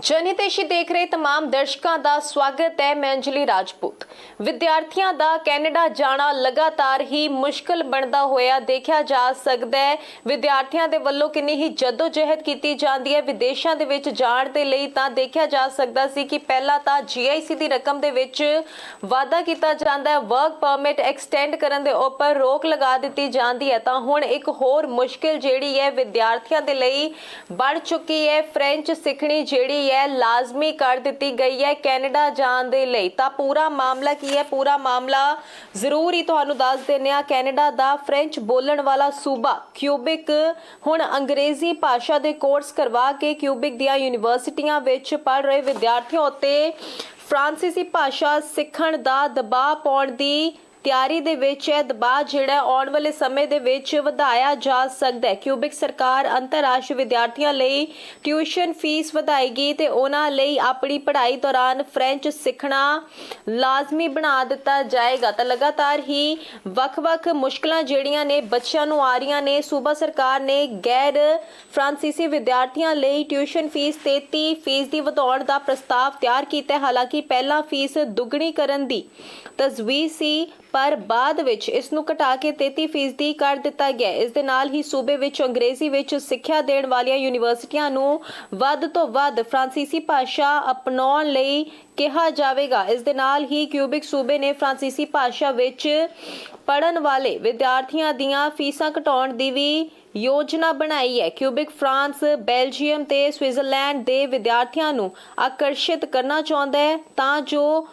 ਜਨਹਿਤੇਸ਼ੀ ਦੇਖ ਰਹੇ तमाम ਦਰਸ਼ਕਾਂ ਦਾ ਸਵਾਗਤ ਹੈ ਮੈਂ ਅੰਜਲੀ ਰਾਜਪੂਤ ਵਿਦਿਆਰਥੀਆਂ ਦਾ ਕੈਨੇਡਾ ਜਾਣਾ ਲਗਾਤਾਰ ਹੀ ਮੁਸ਼ਕਲ ਬਣਦਾ ਹੋਇਆ ਦੇਖਿਆ ਜਾ ਸਕਦਾ ਹੈ ਵਿਦਿਆਰਥੀਆਂ ਦੇ ਵੱਲੋਂ ਕਿੰਨੀ ਹੀ ਜਦੋਜਹਿਦ ਕੀਤੀ ਜਾਂਦੀ ਹੈ ਵਿਦੇਸ਼ਾਂ ਦੇ ਵਿੱਚ ਜਾਣ ਦੇ ਲਈ ਤਾਂ ਦੇਖਿਆ ਜਾ ਸਕਦਾ ਸੀ ਕਿ ਪਹਿਲਾਂ ਤਾਂ GIC ਦੀ ਰਕਮ ਦੇ ਵਿੱਚ ਵਾਅਦਾ ਕੀਤਾ ਜਾਂਦਾ ਹੈ ਵਰਕ ਪਰਮਿਟ ਐਕਸਟੈਂਡ ਕਰਨ ਦੇ ਉੱਪਰ ਰੋਕ ਲਗਾ ਦਿੱਤੀ ਜਾਂਦੀ ਹੈ ਤਾਂ ਹੁਣ ਇੱਕ ਹੋਰ ਮੁਸ਼ਕਿਲ ਜਿਹੜੀ ਹੈ ਵਿਦਿਆਰਥੀਆਂ ਦੇ ਲਈ ਬਣ ਚੁੱਕੀ ਹੈ ਫ੍ਰੈਂਚ ਸਿੱਖਣੀ ਜਿਹੜੀ ਹੈ, ਲਾਜ਼ਮੀ ਕਰ ਦਿੱਤੀ ਗਈ ਹੈ ਕੈਨੇਡਾ ਜਾਣ ਦੇ ਲਈ। ਤਾਂ ਪੂਰਾ ਮਾਮਲਾ ਕੀ ਹੈ? ਪੂਰਾ ਮਾਮਲਾ ਜ਼ਰੂਰ ਹੀ ਤੁਹਾਨੂੰ ਦੱਸ ਦਿੰਨੇ ਆ ਕੈਨੇਡਾ ਦਾ ਫ੍ਰੈਂਚ ਬੋਲਣ ਵਾਲਾ ਸੂਬਾ ਕਿਊਬਿਕ ਹੁਣ ਅੰਗਰੇਜ਼ੀ ਭਾਸ਼ਾ ਦੇ ਕੋਰਸ ਕਰਵਾ ਕੇ ਕਿਊਬਿਕ ਦੀਆਂ ਯੂਨੀਵਰਸਿਟੀਆਂ ਵਿੱਚ ਪੜ੍ਹ ਰਹੇ ਵਿਦਿਆਰਥੀਆਂ ਉੱਤੇ ਫਰਾਂਸੀਸੀ ਭਾਸ਼ਾ ਸਿੱਖਣ ਦਾ ਦਬਾਅ ਪਾਉਣ ਦੀ ਤਿਆਰੀ ਦੇ ਵਿੱਚ ਇਹ ਦਬਾਅ ਜਿਹੜਾ ਆਉਣ ਵਾਲੇ ਸਮੇਂ ਦੇ ਵਿੱਚ ਵਧਾਇਆ ਜਾ ਸਕਦਾ ਹੈ। ਕਿਊਬਿਕ ਸਰਕਾਰ ਅੰਤਰਰਾਸ਼ਟਰੀ ਵਿਦਿਆਰਥੀਆਂ ਲਈ ਟਿਊਸ਼ਨ ਫੀਸ ਵਧਾਏਗੀ ਤੇ ਉਹਨਾਂ ਲਈ ਆਪਣੀ ਪੜ੍ਹਾਈ ਦੌਰਾਨ ਫ੍ਰੈਂਚ ਸਿੱਖਣਾ ਲਾਜ਼ਮੀ ਬਣਾ ਦਿੱਤਾ ਜਾਏਗਾ। ਤਾਂ ਲਗਾਤਾਰ ਹੀ ਵੱਖ-ਵੱਖ ਮੁਸ਼ਕਲਾਂ ਜਿਹੜੀਆਂ ਨੇ ਬੱਚਿਆਂ ਨੂੰ ਆ ਰਹੀਆਂ ਨੇ, ਸੂਬਾ ਸਰਕਾਰ ਨੇ ਗੈਰ ਫ੍ਰਾਂਸੀਸੀ ਵਿਦਿਆਰਥੀਆਂ ਲਈ ਟਿਊਸ਼ਨ ਫੀਸ 33 ਫੀਸ ਦੀ ਵਧਾਉਣ ਦਾ ਪ੍ਰਸਤਾਵ ਤਿਆਰ ਕੀਤਾ ਹਾਲਾਂਕਿ ਪਹਿਲਾਂ ਫੀਸ ਦੁੱਗਣੀ ਕਰਨ ਦੀ ਤਜਵੀਜ਼ ਸੀ ਪਰ ਬਾਅਦ ਵਿੱਚ ਇਸ ਨੂੰ ਘਟਾ ਕੇ 33% ਕਰ ਦਿੱਤਾ ਗਿਆ ਹੈ। ਇਸ ਦੇ ਨਾਲ ਹੀ ਸੂਬੇ ਵਿੱਚ ਅੰਗਰੇਜ਼ੀ ਵਿੱਚ ਸਿੱਖਿਆ ਦੇਣ ਵਾਲੀਆਂ ਯੂਨੀਵਰਸਿਟੀਆਂ ਨੂੰ ਵੱਧ ਤੋਂ ਵੱਧ ਫ੍ਰਾਂਸੀਸੀ ਭਾਸ਼ਾ ਅਪਣਾਉਣ ਲਈ ਕਿਹਾ ਜਾਵੇਗਾ ਇਸ ਦੇ ਨਾਲ ਹੀ ਕਿਊਬਿਕ ਸੂਬੇ ਨੇ ਫ੍ਰਾਂਸੀਸੀ ਭਾਸ਼ਾ ਵਿੱਚ ਪੜਨ ਵਾਲੇ ਵਿਦਿਆਰਥੀਆਂ ਦੀਆਂ ਫੀਸਾਂ ਘਟਾਉਣ ਦੀ ਵੀ ਯੋਜਨਾ ਬਣਾਈ ਹੈ ਕਿਊਬਿਕ ਫਰਾਂਸ, ਬੈਲਜੀਅਮ ਤੇ ਸਵਿਟਜ਼ਰਲੈਂਡ ਦੇ ਵਿਦਿਆਰਥੀਆਂ ਨੂੰ ਆਕਰਸ਼ਿਤ ਕਰਨਾ ਚਾਹੁੰਦਾ ਹੈ ਤਾਂ ਜੋ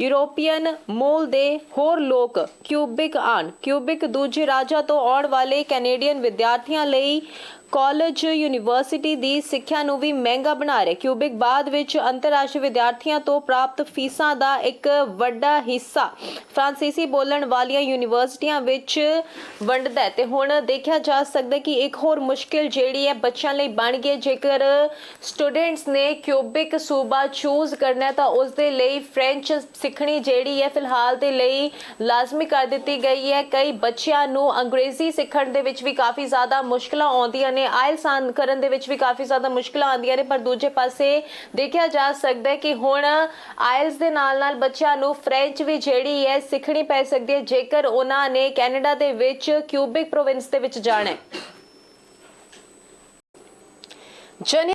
ਯੂਰੋਪੀਅਨ ਮੂਲ ਦੇ ਹੋਰ ਲੋਕ ਕਿਊਬਿਕ ਆਣ, ਕਿਊਬਿਕ ਦੂਜੇ ਰਾਜਾਂ ਤੋਂ ਆਉਣ ਵਾਲੇ ਕੈਨੇਡੀਅਨ ਵਿਦਿਆਰਥੀਆਂ ਲਈ ਕਾਲਜ, ਯੂਨੀਵਰਸਿਟੀ ਦੀ ਸਿੱਖਿਆ ਨੂੰ ਵੀ ਮਹਿੰਗਾ ਬਣਾ ਰਿਹਾ। ਕਿਊਬਿਕ ਬਾਅਦ ਵਿੱਚ ਅੰਤਰਰਾਸ਼ਟਰੀ ਵਿਦਿਆਰਥੀਆਂ ਤੋਂ ਪ੍ਰਾਪਤ ਫੀਸਾਂ ਦਾ ਇੱਕ ਵੱਡਾ ਹਿੱਸਾ। ਫ੍ਰਾਂਸੀਸੀ ਬੋਲਣ ਵਾਲੀਆਂ ਯੂਨੀਵਰਸਿਟੀਆਂ ਵਿੱਚ ਵੰਡਦਾ ਹੈ ਤੇ ਹੁਣ ਦੇਖਿਆ ਜਾ ਸਕਦਾ ਕਿ ਇੱਕ ਹੋਰ ਮੁਸ਼ਕਿਲ ਜਿਹੜੀ ਹੈ ਬੱਚਿਆਂ ਲਈ ਬਣ ਗਈ ਹੈ। ਜੇਕਰ ਸਟੂਡੈਂਟਸ ਨੇ ਕਿਊਬਿਕ ਸੂਬਾ ਚੂਜ਼ ਕਰਨਾ ਹੈ ਤਾਂ ਉਸ ਦੇ ਲਈ ਫ੍ਰੈਂਚ ਸਿੱਖਣੀ ਜਿਹੜੀ ਹੈ ਫਿਲਹਾਲ ਦੇ ਲਈ ਲਾਜ਼ਮੀ ਕਰ ਦਿੱਤੀ ਗਈ ਹੈ। ਕਈ ਬੱਚਿਆਂ ਨੂੰ ਅੰਗਰੇਜ਼ੀ ਸਿੱਖਣ ਦੇ ਵਿੱਚ ਵੀ ਕਾਫੀ ਜ਼ਿਆਦਾ ਮੁਸ਼ਕਲਾਂ ਆਉਂਦੀਆਂ ਨੇ। ਆਇਲਸ ਕਰਨ ਦੇ ਵਿੱਚ ਵੀ ਕਾਫੀ ਜ਼ਿਆਦਾ ਮੁਸ਼ਕਲਾਂ ਆਉਂਦੀਆਂ ਨੇ, ਪਰ ਦੂਜੇ ਪਾਸੇ ਦੇਖਿਆ ਜਾ ਸਕਦਾ ਹੈ ਕਿ ਹੁਣ ਆਇਲਸ ਦੇ ਨਾਲ ਨਾਲ ਬੱਚਿਆਂ ਨੂੰ ਫ੍ਰੈਂਚ ਵੀ ਜਿਹੜੀ ਹੈ ਸਿੱਖਣੀ ਪੈ ਸਕਦੀ ਹੈ, ਜੇਕਰ ਉਹਨਾਂ ਨੇ ਕੈਨੇਡਾ ਦੇ ਵਿੱਚ ਕਿਊਬਿਕ ਪ੍ਰੋਵਿੰਸ ਦੇ ਵਿੱਚ ਜਾਣਾ ਹੈ। ਜਨ